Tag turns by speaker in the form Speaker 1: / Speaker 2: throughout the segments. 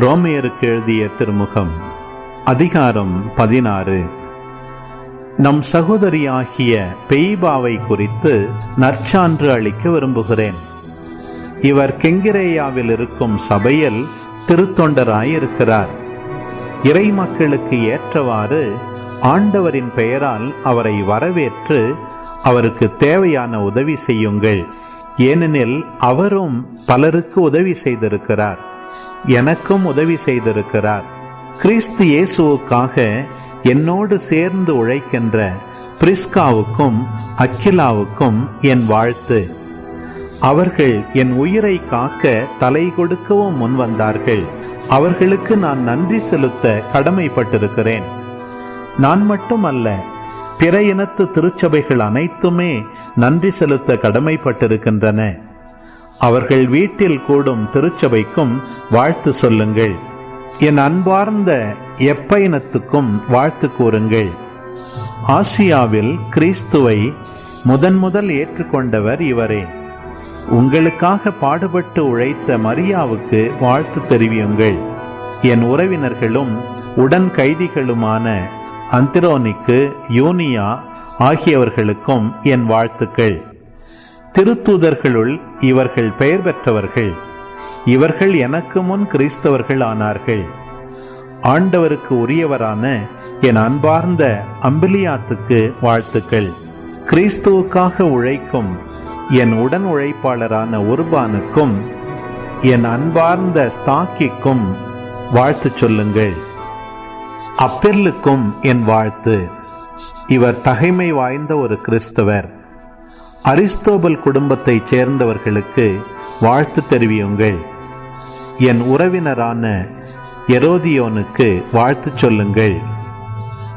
Speaker 1: ரோமையருக்கு எழுதிய திருமுகம் அதிகாரம் பதினாறு. நம் சகோதரியாகிய பெய்பாவை குறித்து நற்சான்று அளிக்க விரும்புகிறேன். இவர் கெங்கிரேயாவில் இருக்கும் சபையில் திருத்தொண்டராயிருக்கிறார். இறை மக்களுக்கு ஏற்றவாறு ஆண்டவரின் பெயரால் அவரை வரவேற்று அவருக்கு தேவையான உதவி செய்யுங்கள். ஏனெனில் அவரும் பலருக்கு உதவி செய்திருக்கிறார். எனக்கும் உதவி செய்திருக்கிறார். கிறிஸ்து இயேசுவுக்காக என்னோடு சேர்ந்து உழைக்கின்ற பிரிஸ்காவுக்கும் அக்கிலாவுக்கும் என் வாழ்த்து. அவர்கள் என் உயிரை காக்க தலை கொடுக்கவும் முன் வந்தார்கள் அவர்களுக்கு நான் நன்றி செலுத்த கடமைப்பட்டிருக்கிறேன். நான் மட்டுமல்ல பிற இனத்து திருச்சபைகள் அனைத்துமே நன்றி செலுத்த கடமைப்பட்டிருக்கின்றன. அவர்கள் வீட்டில் கூடும் திருச்சபைக்கும் வாழ்த்து சொல்லுங்கள். என் அன்பார்ந்த எப்பயணத்துக்கும் வாழ்த்து கூறுங்கள். ஆசியாவில் கிறிஸ்துவை முதன் முதல் ஏற்றுக்கொண்டவர் இவரே. உங்களுக்காக பாடுபட்டு உழைத்த மரியாவுக்கு வாழ்த்து தெரிவியுங்கள். என் உறவினர்களும் உடன் கைதிகளுமான அந்திரோனிக்கு யூனியா ஆகியவர்களுக்கும் என் வாழ்த்துக்கள். திருத்தூதர்களுள் இவர்கள் பெயர் பெற்றவர்கள். இவர்கள் எனக்கு முன் கிறிஸ்தவர்கள் ஆனார்கள். ஆண்டவருக்கு உரியவரான என் அன்பார்ந்த அம்பிலியாத்துக்கு வாழ்த்துக்கள். கிறிஸ்துவுக்காக உழைக்கும் என் உடன் உழைப்பாளரான உருபானுக்கும் என் அன்பார்ந்த ஸ்தாக்கிக்கும் வாழ்த்து சொல்லுங்கள். அப்பெர்லுக்கும் என் வாழ்த்து. இவர் தகைமை வாய்ந்த ஒரு கிறிஸ்தவர். அரிஸ்தோபல் குடும்பத்தைச் சேர்ந்தவர்களுக்கு வாழ்த்து தெரிவியுங்கள். என் உறவினரான எரோதியோனுக்கு வாழ்த்து சொல்லுங்கள்.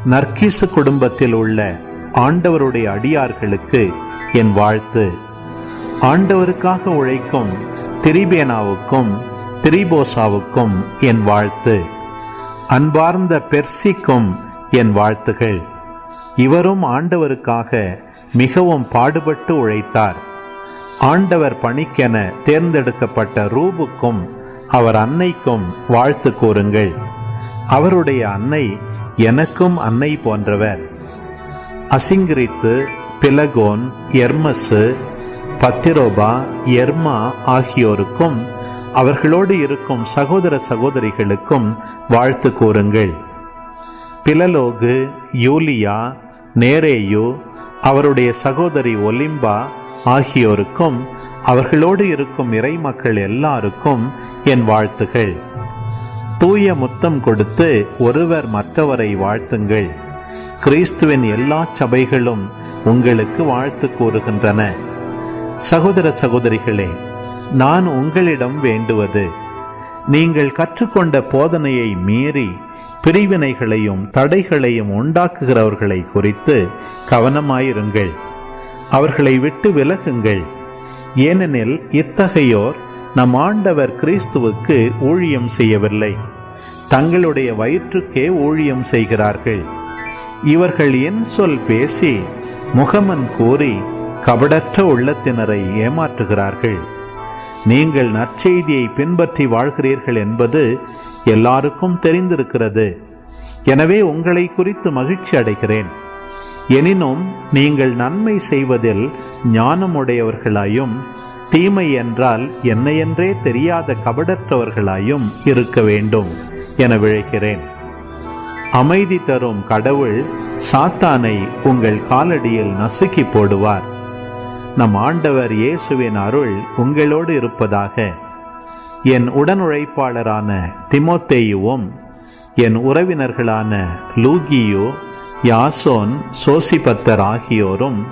Speaker 1: நர்கிசு குடும்பத்தில் உள்ள ஆண்டவருடைய அடியார்களுக்கு என் வாழ்த்து. ஆண்டவருக்காக உழைக்கும் திரிபேனாவுக்கும் திரிபோசாவுக்கும் என் வாழ்த்து. அன்பார்ந்த பெர்சிக்கும் என் வாழ்த்துகள். இவரும் ஆண்டவருக்காக மிகவும் பாடுபட்டு உழைத்தார். ஆண்டவர் பணிக்கென தேர்ந்தெடுக்கப்பட்ட ரூபுக்கும் அவர் அன்னைக்கும் வாழ்த்து கூறுங்கள். அவருடைய அன்னை எனக்கும் அன்னை போன்றவர். அசிங்கிரித்து பிலகோன் எர்மசு பத்திரோபா எர்மா ஆகியோருக்கும் அவர்களோடு இருக்கும் சகோதர சகோதரிகளுக்கும் வாழ்த்து கூறுங்கள். பிலலோகு யூலியா நேரேயு அவருடைய சகோதரி ஒலிம்பா ஆகியோருக்கும் அவர்களோடு இருக்கும் இறை மக்கள் எல்லாருக்கும் என் வாழ்த்துகள். தூய முத்தம் கொடுத்து ஒருவர் மற்றவரை வாழ்த்துங்கள். கிறிஸ்துவின் எல்லா சபைகளும் உங்களுக்கு வாழ்த்து கூறுகின்றன. சகோதர சகோதரிகளே நான் உங்களிடம் வேண்டுவது நீங்கள் கற்றுக்கொண்ட போதனையை மீறி பிரிவினைகளையும் தடைகளையும் உண்டாக்குகிறவர்களை குறித்து கவனமாயிருங்கள். அவர்களை விட்டு விலகுங்கள். ஏனெனில் இத்தகையோர் நம் ஆண்டவர் கிறிஸ்துவுக்கு ஊழியம் செய்யவில்லை. தங்களுடைய வயிற்றுக்கே ஊழியம் செய்கிறார்கள். இவர்கள் என் சொல் பேசி முகமன் கூறி கபடற்ற உள்ளத்தினரை ஏமாற்றுகிறார்கள். நீங்கள் நற்செய்தியை பின்பற்றி வாழ்கிறீர்கள் என்பது எல்லாருக்கும் தெரிந்திருக்கிறது. எனவே உங்களை குறித்து மகிழ்ச்சி அடைகிறேன். எனினும் நீங்கள் நன்மை செய்வதில் ஞானமுடையவர்களாயும் தீமை என்றால் என்னையென்றே தெரியாத கபடற்றவர்களாயும் இருக்க வேண்டும் என விழைகிறேன். அமைதி தரும் கடவுள் சாத்தானை உங்கள் காலடியில் நசுக்கி போடுவார். நம் ஆண்டவர் இயேசுவின் அருள் உங்களோடு இருப்பதாக. என் உடனுழைப்பாளரான திமோத்தேயுவும் என் உறவினர்களான லூகியோ யாசோன் சோசிபத்தர் ஆகியோரும்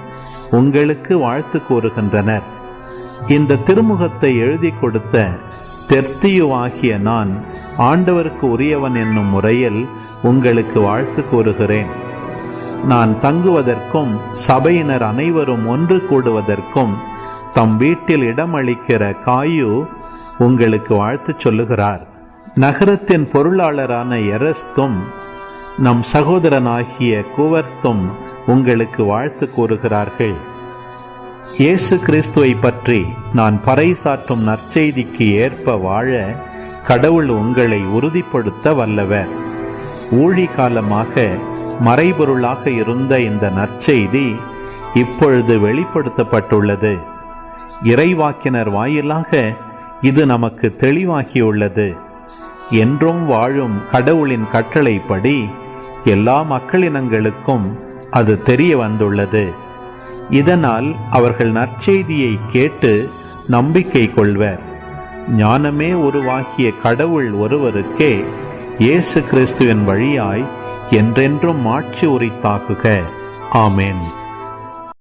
Speaker 1: உங்களுக்கு வாழ்த்து கூறுகின்றனர். இந்த திருமுகத்தை எழுதி கொடுத்த தெர்த்தியுவாகிய நான் ஆண்டவருக்கு உரியவன் என்னும் முறையில் உங்களுக்கு வாழ்த்து கூறுகிறேன். நான் தங்குவதற்கும் சபையினர் அனைவரும் ஒன்று கூடுவதற்கும் தம் வீட்டில் இடமளிக்கிற காயு உங்களுக்கு வாழ்த்து சொல்லுகிறார். நகரத்தின் பொருளாளரான எரஸ்தும் நம் சகோதரனாகிய குவர்த்தும் உங்களுக்கு வாழ்த்து கூறுகிறார்கள். இயேசு கிறிஸ்துவை பற்றி நான் பறைசாற்றும் நற்செய்திக்கு ஏற்ப வாழ கடவுள் உங்களை உறுதிப்படுத்த வல்லவர். ஊழி காலமாக மறைபொருளாக இருந்த இந்த நற்செய்தி இப்பொழுது வெளிப்படுத்தப்பட்டுள்ளது. இறைவாக்கினர் வாயிலாக இது நமக்கு தெளிவாகியுள்ளது. என்றும் வாழும் கடவுளின் கட்டளைப்படி எல்லா மக்களினங்களுக்கும் அது தெரிய வந்துள்ளது. இதனால் அவர்கள் நற்செய்தியை கேட்டு நம்பிக்கை கொள்வர். ஞானமே உருவாக்கிய கடவுள் ஒருவருக்கே இயேசு கிறிஸ்துவின் வழியாய் என்றென்றும் மாட்சி உரித்தாக்குக. ஆமேன்.